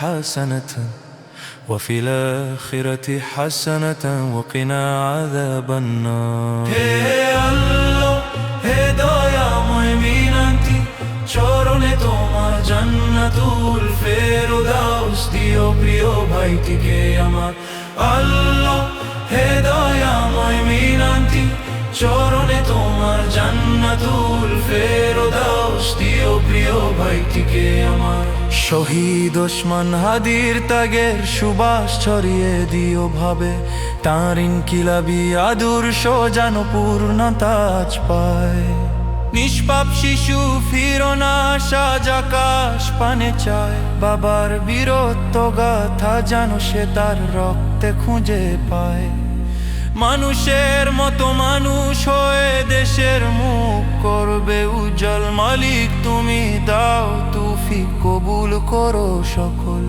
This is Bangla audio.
حسنة وفي الآخرة حسنة وقنا عذاب النار হে আল্লাহ হে দয়াময় মিনতি চরণে তোমার জান্নাতুল ফেরদাউস দিও প্রিয় ভাইটিকে আমার আল্লাহ হে দয়াময় মিনতি চরণে তোমার জান্নাতুল ফেরদাউস দিও প্রিয় ভাইটিকে আমার শহীদ ওসমান হাদির তাগের সুবাস ছড়িয়ে দিও ভাবে। তাঁর ইনকিলাবি আদর্শ যেন পূর্ণতাজ পায়। নিষ্পাপ শিশু ফিরোনা সাজ আকাশ পানে চায়। বাবার বীরত্ব গাথা যেন সে তার রক্তে খুঁজে পায়। মানুষের মতো মানুষ হয়ে দেশের মুখ করবে উজ্জ্বল মালিক তুমি কবুল করো সকল